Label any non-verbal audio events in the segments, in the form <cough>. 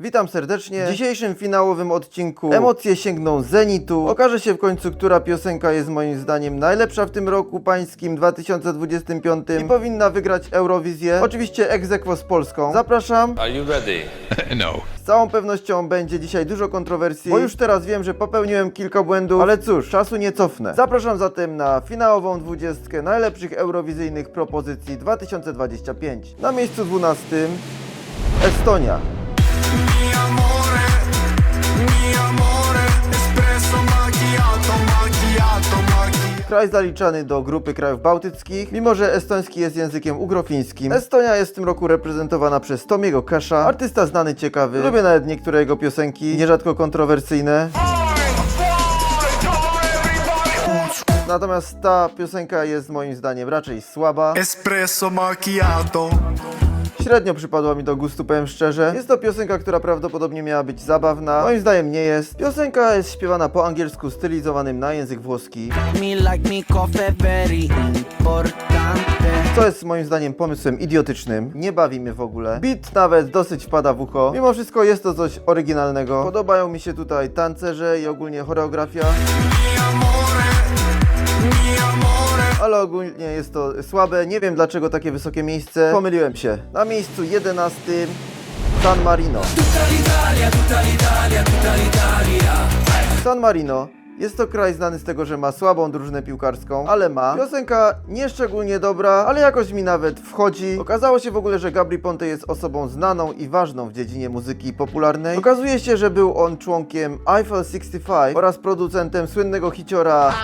Witam serdecznie. W dzisiejszym finałowym odcinku emocje sięgną zenitu. Okaże się w końcu, która piosenka jest moim zdaniem najlepsza w tym roku pańskim 2025 i powinna wygrać Eurowizję. Oczywiście aequo z Polską. Zapraszam. Are you ready? <laughs> no. Z całą pewnością będzie dzisiaj dużo kontrowersji, bo już teraz wiem, że popełniłem kilka błędów, ale cóż, czasu nie cofnę. Zapraszam zatem na finałową dwudziestkę najlepszych eurowizyjnych propozycji 2025. Na miejscu 12 Estonia. Mi amore, mi amore, espresso macchiato, macchiato, macchiato. Kraj zaliczany do grupy krajów bałtyckich, mimo że estoński jest językiem ugrofińskim. Estonia jest w tym roku reprezentowana przez Tomiego Kesha, artysta znany, ciekawy. Lubię nawet niektóre jego piosenki, nierzadko kontrowersyjne. Natomiast ta piosenka jest moim zdaniem raczej słaba. Espresso macchiato. Średnio przypadła mi do gustu, powiem szczerze. Jest to piosenka, która prawdopodobnie miała być zabawna. Moim zdaniem nie jest. Piosenka jest śpiewana po angielsku, stylizowanym na język włoski. Co jest moim zdaniem pomysłem idiotycznym. Nie bawi mnie w ogóle. Beat nawet dosyć wpada w ucho. Mimo wszystko jest to coś oryginalnego. Podobają mi się tutaj tancerze i ogólnie choreografia. Mi amore, mi amore. Ale ogólnie jest to słabe. Nie wiem dlaczego takie wysokie miejsce. Pomyliłem się. Na miejscu 11 San Marino. San Marino. Jest to kraj znany z tego, że ma słabą drużynę piłkarską, ale ma. Piosenka nieszczególnie dobra, ale jakoś mi nawet wchodzi. Okazało się w ogóle, że Gabri Ponte jest osobą znaną i ważną w dziedzinie muzyki popularnej. Okazuje się, że był on członkiem Eiffel 65 oraz producentem słynnego hiciora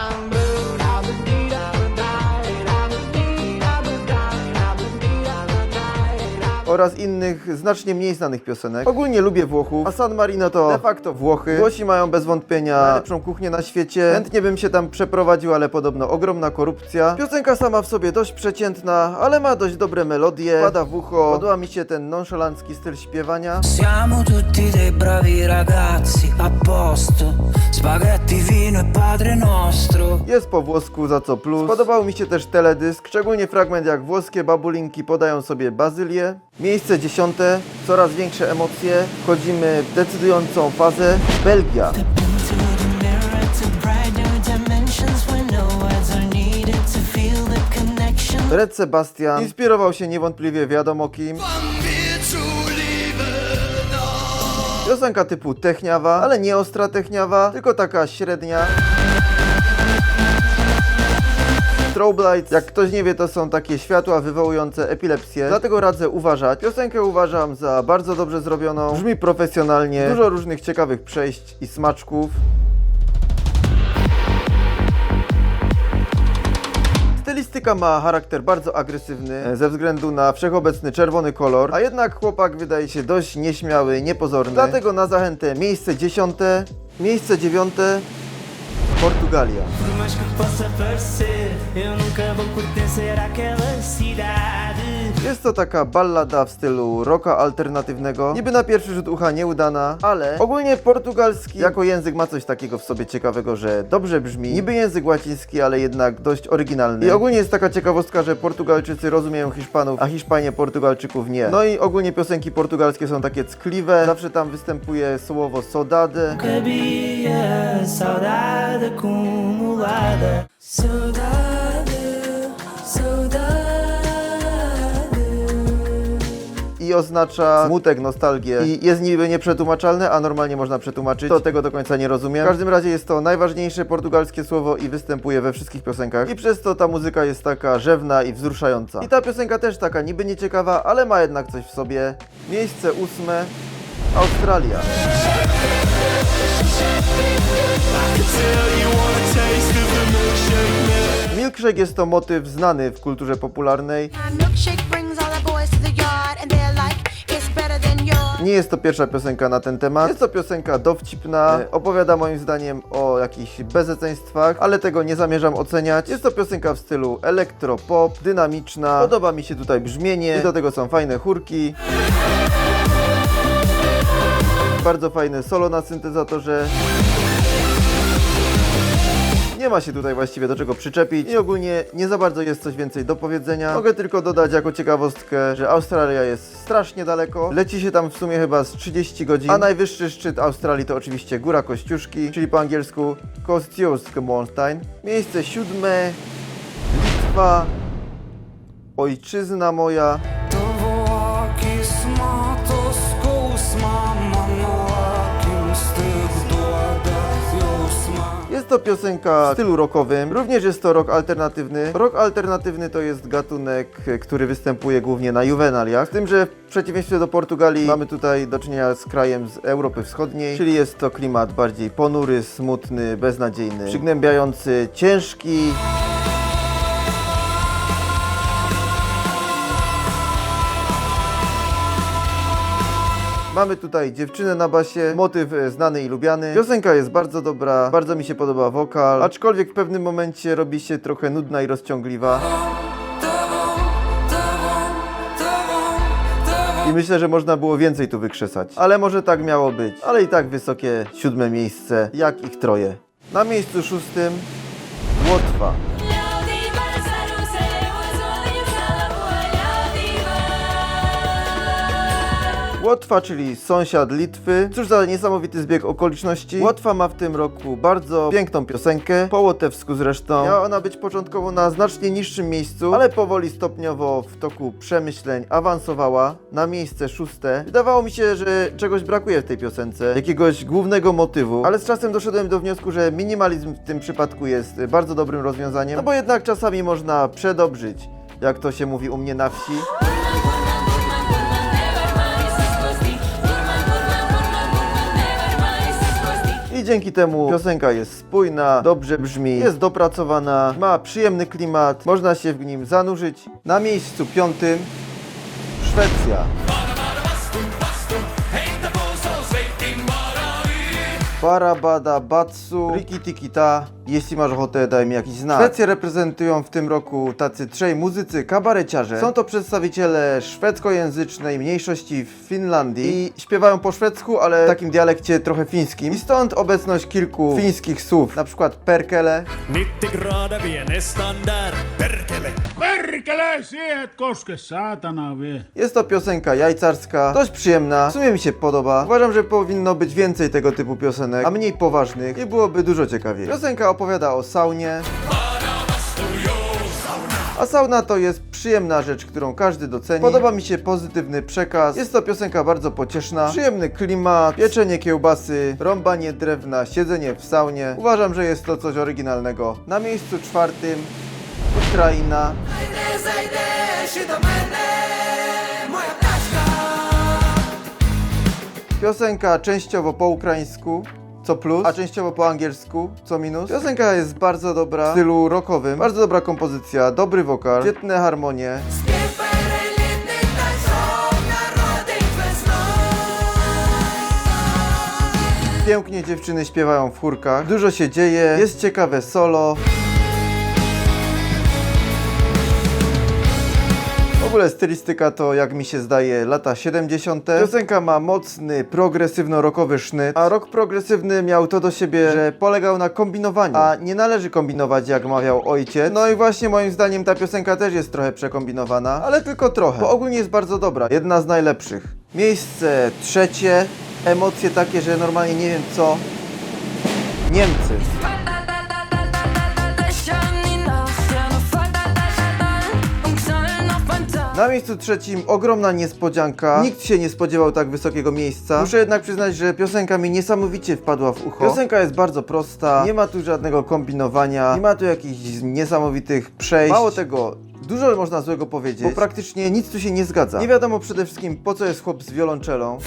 oraz innych znacznie mniej znanych piosenek. Ogólnie lubię Włochów, a San Marino to de facto Włochy. Włosi mają bez wątpienia najlepszą kuchnię na świecie. Chętnie bym się tam przeprowadził, ale podobno ogromna korupcja. Piosenka sama w sobie dość przeciętna, ale ma dość dobre melodie, pada w ucho. Podoba mi się ten nonszalancki styl śpiewania. Siamo tutti dei bravi ragazzi, a posto. Spaghetti, vino e padre nostro. Jest po włosku, za co plus. Podobał mi się też teledysk, szczególnie fragment jak włoskie babulinki podają sobie bazylię. Miejsce dziesiąte, coraz większe emocje, wchodzimy w decydującą fazę. Belgia. Red Sebastian inspirował się niewątpliwie wiadomo kim. Piosenka typu techniawa, ale nie ostra techniawa, tylko taka średnia. Strobe lights, jak ktoś nie wie, to są takie światła wywołujące epilepsję, dlatego radzę uważać. Piosenkę uważam za bardzo dobrze zrobioną, brzmi profesjonalnie, dużo różnych ciekawych przejść i smaczków. Stylistyka ma charakter bardzo agresywny e, ze względu na wszechobecny czerwony kolor, a jednak chłopak wydaje się dość nieśmiały, niepozorny. Dlatego na zachętę miejsce dziesiąte, miejsce dziewiąte, Portugalia. Por mais que possa parecer, eu nunca vou pertencer àquela cidade. Jest to taka ballada w stylu rocka alternatywnego. Niby na pierwszy rzut ucha nieudana, ale ogólnie portugalski jako język ma coś takiego w sobie ciekawego, że dobrze brzmi. Niby język łaciński, ale jednak dość oryginalny. I ogólnie jest taka ciekawostka, że Portugalczycy rozumieją Hiszpanów, a Hiszpanie Portugalczyków nie. No i ogólnie piosenki portugalskie są takie ckliwe. Zawsze tam występuje słowo. Cabia saudade acumulada. Saudade, saudade. I oznacza smutek, nostalgię i jest niby nieprzetłumaczalne, a normalnie można przetłumaczyć. To tego do końca nie rozumiem. W każdym razie jest to najważniejsze portugalskie słowo i występuje we wszystkich piosenkach i przez to ta muzyka jest taka rzewna i wzruszająca. I ta piosenka też taka niby nieciekawa, ale ma jednak coś w sobie. Miejsce ósme Australia. Milkshake jest to motyw znany w kulturze popularnej. Nie jest to pierwsza piosenka na ten temat. Jest to piosenka dowcipna. E, Opowiada moim zdaniem o jakichś bezeceństwach, ale tego nie zamierzam oceniać. Jest to piosenka w stylu elektropop, dynamiczna. Podoba mi się tutaj brzmienie i do tego są fajne chórki. Bardzo fajne solo na syntezatorze. Nie ma się tutaj właściwie do czego przyczepić i ogólnie nie za bardzo jest coś więcej do powiedzenia. Mogę tylko dodać jako ciekawostkę, że Australia jest strasznie daleko. Leci się tam w sumie chyba z 30 godzin, a najwyższy szczyt Australii to oczywiście Góra Kościuszki, czyli po angielsku Kosciuszki Mountain. Miejsce siódme, Litwa, ojczyzna moja. Jest to piosenka w stylu rockowym, również jest to rock alternatywny. Rock alternatywny to jest gatunek, który występuje głównie na juwenaliach, z tym, że w przeciwieństwie do Portugalii mamy tutaj do czynienia z krajem z Europy Wschodniej, czyli jest to klimat bardziej ponury, smutny, beznadziejny, przygnębiający, ciężki. Mamy tutaj dziewczynę na basie, motyw e, znany i lubiany. Piosenka jest bardzo dobra, bardzo mi się podoba wokal, aczkolwiek w pewnym momencie robi się trochę nudna i rozciągliwa. I myślę, że można było więcej tu wykrzesać. Ale może tak miało być. Ale i tak wysokie siódme miejsce, jak ich troje. Na miejscu szóstym Łotwa. Łotwa, czyli sąsiad Litwy. Cóż za niesamowity zbieg okoliczności. Łotwa ma w tym roku bardzo piękną piosenkę, po łotewsku zresztą. Miała ona być początkowo na znacznie niższym miejscu, ale powoli stopniowo w toku przemyśleń awansowała na miejsce szóste. Wydawało mi się, że czegoś brakuje w tej piosence, jakiegoś głównego motywu, ale z czasem doszedłem do wniosku, że minimalizm w tym przypadku jest bardzo dobrym rozwiązaniem, no bo jednak czasami można przedobrzyć, jak to się mówi u mnie na wsi. I dzięki temu piosenka jest spójna, dobrze brzmi, jest dopracowana, ma przyjemny klimat, można się w nim zanurzyć. Na miejscu piątym Szwecja. Parabada Batsu, Riki Tiki Ta. Jeśli masz ochotę, daj mi jakiś znak. Szwecję reprezentują w tym roku tacy trzej muzycy kabareciarze. Są to przedstawiciele szwedzkojęzycznej mniejszości w Finlandii i śpiewają po szwedzku, ale w takim dialekcie trochę fińskim. I stąd obecność kilku fińskich słów, na przykład perkele, 90 grader vie nästan där. Perkele! Perkele, koske, saatana. Jest to piosenka jajcarska, dość przyjemna, w sumie mi się podoba. Uważam, że powinno być więcej tego typu piosenek, a mniej poważnych i byłoby dużo ciekawiej. Piosenka opowiada o saunie. A sauna to jest przyjemna rzecz, którą każdy doceni. Podoba mi się pozytywny przekaz. Jest to piosenka bardzo pocieszna. Przyjemny klimat, pieczenie kiełbasy, rąbanie drewna, siedzenie w saunie. Uważam, że jest to coś oryginalnego. Na miejscu czwartym Ukraina. Piosenka częściowo po ukraińsku, co plus, a częściowo po angielsku, co minus. Piosenka jest bardzo dobra, w stylu rockowym, bardzo dobra kompozycja, dobry wokal, świetne harmonie. Pięknie dziewczyny śpiewają w chórkach, dużo się dzieje, jest ciekawe solo. Ogóle stylistyka to, jak mi się zdaje, lata 70. Piosenka ma mocny, progresywno-rockowy sznyt, a rock progresywny miał to do siebie, że polegał na kombinowaniu, a nie należy kombinować, jak mawiał ojciec. No i właśnie moim zdaniem ta piosenka też jest trochę przekombinowana, ale tylko trochę, bo ogólnie jest bardzo dobra, jedna z najlepszych. Miejsce trzecie, emocje takie, że normalnie nie wiem co. Niemcy. Na miejscu trzecim ogromna niespodzianka. Nikt się nie spodziewał tak wysokiego miejsca. Muszę jednak przyznać, że piosenka mi niesamowicie wpadła w ucho. Piosenka jest bardzo prosta, nie ma tu żadnego kombinowania, nie ma tu jakichś niesamowitych przejść. Mało tego, Dużo można złego powiedzieć, bo praktycznie nic tu się nie zgadza. Nie wiadomo przede wszystkim po co jest chłop z wiolonczelą.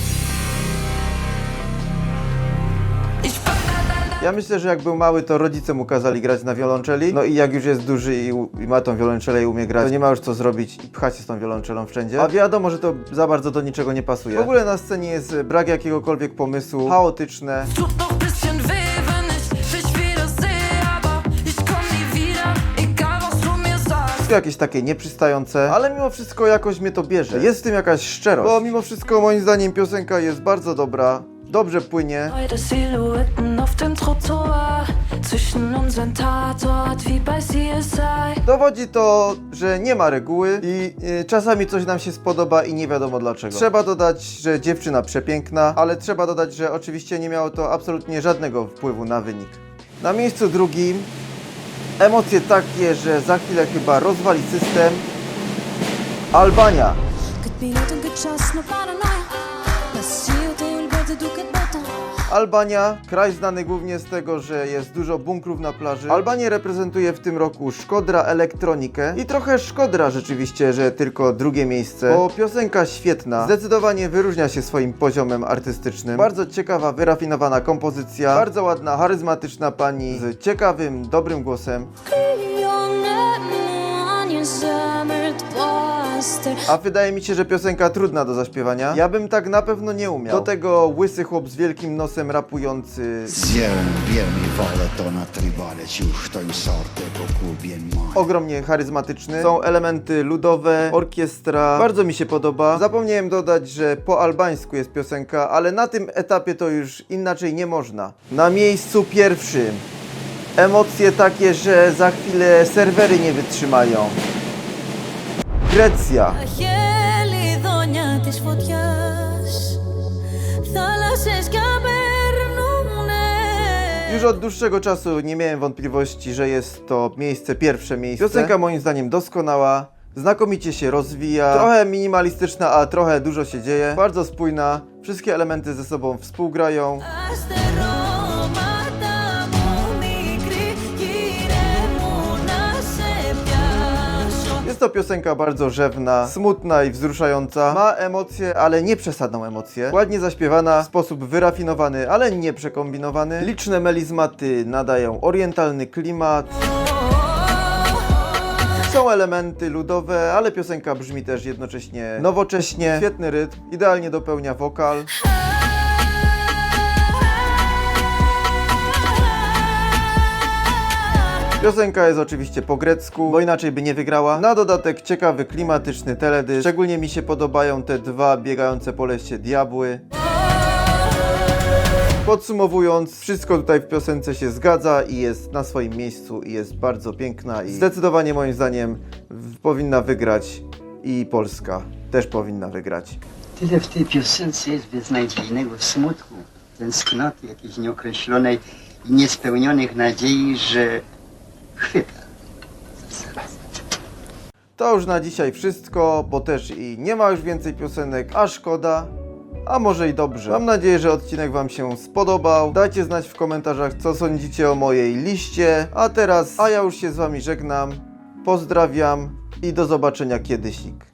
Ja myślę, że jak był mały, to rodzice mu kazali grać na wiolonczeli. No i jak już jest duży i, u- i ma tą wiolonczelę i umie grać, to nie ma już co zrobić i pchać się z tą wiolonczelą wszędzie. A wiadomo, że to za bardzo do niczego nie pasuje. W ogóle na scenie jest brak jakiegokolwiek pomysłu, chaotyczne. Tut noch bisschen weh, wenn ich dich wiedersehe, aber ich komm nie wieder, egal was du mir sagst. Wszystko jakieś takie nieprzystające, ale mimo wszystko jakoś mnie to bierze. Jest w tym jakaś szczerość. Bo mimo wszystko moim zdaniem piosenka jest bardzo dobra, dobrze płynie. Heute Silhouetten Dowodzi to, że nie ma reguły i y, czasami coś nam się spodoba i nie wiadomo dlaczego. Trzeba dodać, że dziewczyna przepiękna, ale trzeba dodać, że oczywiście nie miało to absolutnie żadnego wpływu na wynik. Na miejscu drugim emocje takie, że za chwilę chyba rozwali system. Albania. Këtë minutën këtë qas në paranoja Nësë Albania, kraj znany głównie z tego, że jest dużo bunkrów na plaży. Albanię reprezentuje w tym roku Szkodra Elektronikę i trochę szkodra rzeczywiście, że tylko drugie miejsce, bo piosenka świetna, zdecydowanie wyróżnia się swoim poziomem artystycznym. Bardzo ciekawa, wyrafinowana kompozycja, bardzo ładna, charyzmatyczna pani z ciekawym, dobrym głosem. A wydaje mi się, że piosenka trudna do zaśpiewania. Ja bym tak na pewno nie umiał. Do tego łysy chłop z wielkim nosem rapujący. Zjem, wierni wolę to na tribale ciuch, to im sorte po kubie ogromnie charyzmatyczny. Są elementy ludowe, orkiestra. Bardzo mi się podoba. Zapomniałem dodać, że po albańsku jest piosenka, ale na tym etapie to już inaczej nie można. Na miejscu pierwszym. Emocje takie, że za chwilę serwery nie wytrzymają. Grecja. Χέλη δόνια της φωτιάς Θάλασσες κι απερνούνε Już od dłuższego czasu nie miałem wątpliwości, że jest to miejsce pierwsze miejsce. Piosenka moim zdaniem doskonała, znakomicie się rozwija, trochę minimalistyczna, a trochę dużo się dzieje, bardzo spójna, wszystkie elementy ze sobą współgrają. Αστερώματα Jest to piosenka bardzo rzewna, smutna i wzruszająca. Ma emocje, ale nie przesadną emocje. Ładnie zaśpiewana, w sposób wyrafinowany, ale nie przekombinowany. Liczne melizmaty nadają orientalny klimat. Są elementy ludowe, ale piosenka brzmi też jednocześnie nowocześnie. Świetny rytm, idealnie dopełnia wokal. Piosenka jest oczywiście po grecku, bo inaczej by nie wygrała. Na dodatek ciekawy, klimatyczny teledysk. Szczególnie mi się podobają te dwa biegające po lesie diabły. Podsumowując, wszystko tutaj w piosence się zgadza i jest na swoim miejscu i jest bardzo piękna i zdecydowanie moim zdaniem powinna wygrać i Polska też powinna wygrać. Tyle w tej piosence jest beznadziejnego smutku, tęsknoty jakiejś nieokreślonej i niespełnionych nadziei, że chwyta. To już na dzisiaj wszystko, bo też i nie ma już więcej piosenek, a szkoda. A może i dobrze. Mam nadzieję, że odcinek Wam się spodobał. Dajcie znać w komentarzach, co sądzicie o mojej liście. A teraz, a ja już się z Wami żegnam. Pozdrawiam i do zobaczenia kiedyśik.